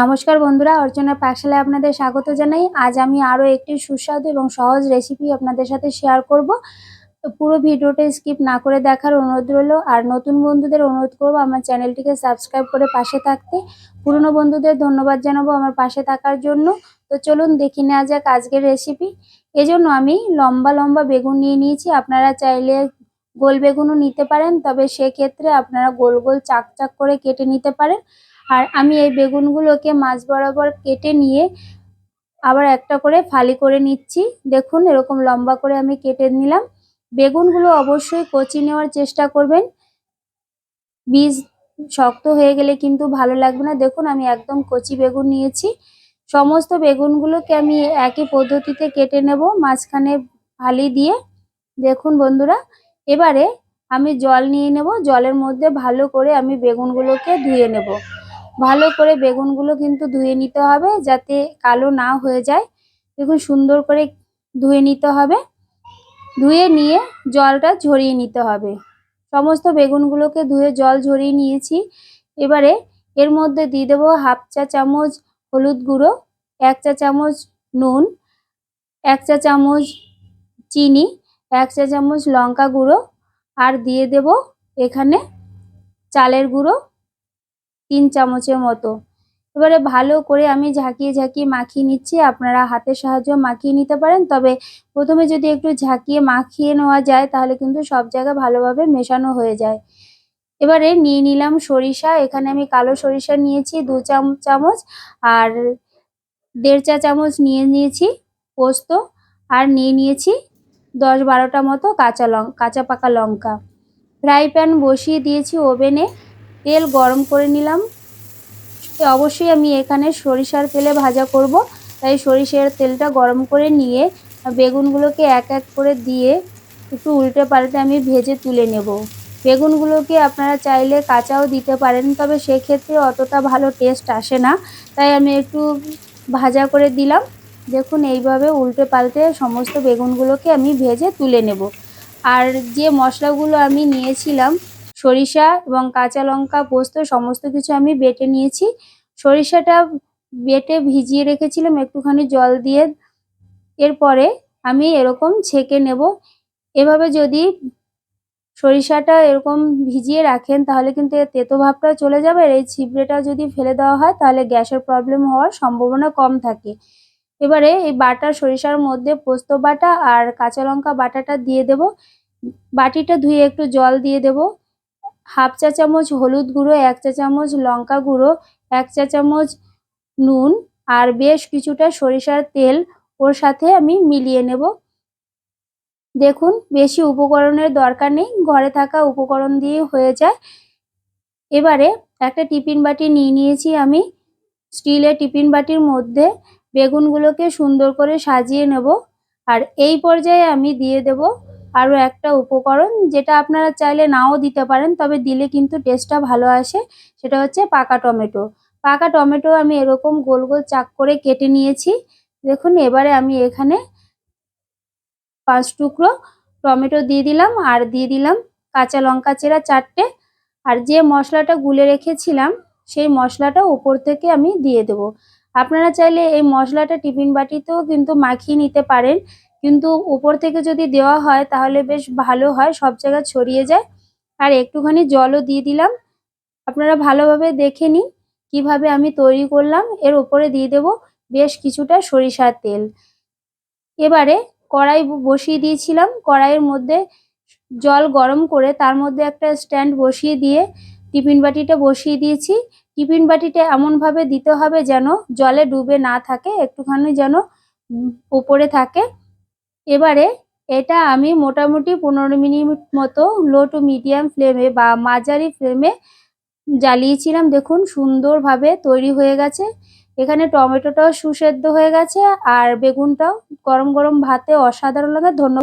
নমস্কার বন্ধুরা অর্চনা পাকশালায় আপনাদের স্বাগত জানাই। আজ আমি আরও একটি সুস্বাদু এবং সহজ রেসিপি আপনাদের সাথে শেয়ার করব। পুরো ভিডিওটা স্কিপ না করে দেখার অনুরোধ রইল। আর নতুন বন্ধুদের অনুরোধ করব আমার চ্যানেলটিকে সাবস্ক্রাইব করে পাশে থাকতে। পুরনো বন্ধুদের ধন্যবাদ জানাব আমার পাশে থাকার জন্য। তো চলুন দেখে নেওয়া যাক আজকের রেসিপি এজন্য আমি লম্বা লম্বা বেগুন নিয়ে নিয়েছি। আপনারা চাইলে গোল বেগুনও নিতে পারেন, তবে সেক্ষেত্রে আপনারা গোল গোল চাক চাক করে কেটে নিতে পারেন। আর আমি এই বেগুনগুলোকে মাছ বরাবর কেটে নিয়ে আবার একটা করে ফালি করে নিচ্ছি। দেখুন, এরকম লম্বা করে আমি কেটে নিলাম। বেগুনগুলো অবশ্যই কচি নেওয়ার চেষ্টা করবেন। বীজ শক্ত হয়ে গেলে কিন্তু ভালো লাগবে না। দেখুন, আমি একদম কচি বেগুন নিয়েছি। সমস্ত বেগুনগুলোকে আমি একই পদ্ধতিতে কেটে নেব মাঝখানে ফালি দিয়ে। দেখুন বন্ধুরা, এবারে আমি জল নিয়ে নেব। জলের মধ্যে ভালো করে আমি বেগুনগুলোকে ধুয়ে নেব। ভালো করে বেগুনগুলো কিন্তু ধুয়ে নিতে হবে যাতে কালো না হয়ে যায়। দেখুন সুন্দর করে ধুয়ে নিতে হবে। ধুয়ে নিয়ে জলটা ঝরিয়ে নিতে হবে। সমস্ত বেগুনগুলোকে ধুয়ে জল ঝরিয়ে নিয়েছি। এবারে এর মধ্যে দিয়ে দেবো হাফ চা চামচ হলুদ গুঁড়ো, এক চা চামচ নুন, এক চা চামচ চিনি, এক চা চামচ লঙ্কা গুঁড়ো, আর দিয়ে দেব এখানে চালের গুঁড়ো তিন চামচের মতো। এবারে ভালো করে আমি ঝাঁকিয়ে ঝাঁকিয়ে মাখিয়ে নিচ্ছি। আপনারা হাতের সাহায্যে মাখিয়ে নিতে পারেন। তবে প্রথমে যদি একটু ঝাঁকিয়ে, মাখিয়ে নেওয়া যায়, তাহলে কিন্তু সব জায়গায় ভালোভাবে মেশানো হয়ে যায়। এবারে নিয়ে নিলাম সরিষা। এখানে আমি কালো সরিষা নিয়েছি, দু চামচ। আর দেড় চা চামচ নিয়ে নিয়েছি পোস্ত। আর নিয়ে নিয়েছি দশ বারোটা মতো কাঁচা লঙ্কা কাঁচা পাকা লঙ্কা। ফ্রাই প্যান বসিয়ে দিয়েছি ওভেনে। তেল গরম করে নিলাম। অবশ্যই আমি এখানে সরিষার তেলে ভাজা করব। তাই সরিষার তেলটা গরম করে নিয়ে বেগুনগুলোকে এক এক করে দিয়ে একটু উল্টে পাল্টে আমি ভেজে তুলে নেব। বেগুনগুলোকে আপনারা চাইলে কাঁচাও দিতে পারেন, তবে সেক্ষেত্রে অতটা ভালো টেস্ট আসে না। তাই আমি একটু ভাজা করে দিলাম। দেখুন এইভাবে উল্টে পাল্টে সমস্ত বেগুনগুলোকে আমি ভেজে তুলে নেব। আর যে মশলাগুলো আমি নিয়েছিলাম সরিষা এবং কাঁচা লঙ্কা, পোস্ত, সমস্ত কিছু আমি বেটে নিয়েছি। সরিষাটা বেটে ভিজিয়ে রেখেছিলাম, একটুখানি জল দিয়ে। এরপরে আমি এরকম ছেঁকে নেব। এভাবে যদি সরিষাটা এরকম ভিজিয়ে রাখেন, তাহলে কিন্তু এর তেতো ভাবটা চলে যাবে। আর এই ছিবড়েটা যদি ফেলে দেওয়া হয়, তাহলে গ্যাসের প্রবলেম হওয়ার সম্ভাবনা কম থাকে। এবারে এই বাটা সরিষার মধ্যে পোস্ত বাটা আর কাঁচা লঙ্কা বাটাটা দিয়ে দেব। বাটিটা ধুয়ে একটু জল দিয়ে দেব। হাফ চা চামচ হলুদ গুঁড়ো, এক চা চামচ লঙ্কা গুঁড়ো, এক চা চামচ নুন আর বেশ কিছুটা সরিষার তেল ওর সাথে আমি মিলিয়ে নেব। দেখুন, বেশি উপকরণের দরকার নেই, ঘরে থাকা উপকরণ দিয়ে হয়ে যায়। এবারে একটা টিফিন বাটি নিয়ে নিয়েছি আমি। স্টিলের টিফিন বাটির মধ্যে বেগুনগুলোকে সুন্দর করে সাজিয়ে নেব। আর এই পর্যায়ে আমি দিয়ে দেব আরও একটা উপকরণ যেটা আপনারা চাইলে নাও দিতে পারেন, তবে দিলে কিন্তু টেস্টটা ভালো আসে, সেটা হচ্ছে পাকা টমেটো। পাকা টমেটো আমি এরকম গোল গোল চাক করে কেটে নিয়েছি। দেখুন, এবারে আমি এখানে পাঁচ টুকরো টমেটো দিয়ে দিলাম, আর দিয়ে দিলাম কাঁচা লঙ্কা চেরা চারটে। আর যে মশলাটা গুলে রেখেছিলাম, সেই মশলাটা উপর থেকে আমি দিয়ে দেব। আপনারা চাইলে এই মশলাটা টিফিন বাটিতেও কিন্তু মাখিয়ে নিতে পারেন কিন্তু উপর থেকে যদি দেওয়া হয় তাহলে বেশ ভালো হয়, সব জায়গায় ছড়িয়ে যায়। আর একটুখানি জলও দিয়ে দিলাম। আপনারা ভালোভাবে দেখে নিন কীভাবে আমি তৈরি করলাম। এর উপরে দিয়ে দেব বেশ কিছুটা সরিষার তেল। এবারে কড়াই বসিয়ে দিয়েছিলাম। কড়াইয়ের মধ্যে জল গরম করে তার মধ্যে একটা স্ট্যান্ড বসিয়ে দিয়ে টিফিন বাটিটা বসিয়ে দিয়েছি। টিফিন বাটিটা এমনভাবে দিতে হবে যেন জলে ডুবে না থাকে, একটুখানি যেন উপরে থাকে। এবারে এটা আমি মোটামুটি পনেরো মিনিট মতো লো টু মিডিয়াম ফ্লেমে বা মাঝারি ফ্লেমে জ্বালিয়েছিলাম। দেখুন, সুন্দরভাবে তৈরি হয়ে গেছে। এখানে টমেটোটাও সুসেদ্ধ হয়ে গেছে আর বেগুনটাও গরম গরম ভাতে অসাধারণ লাগে। ধন্য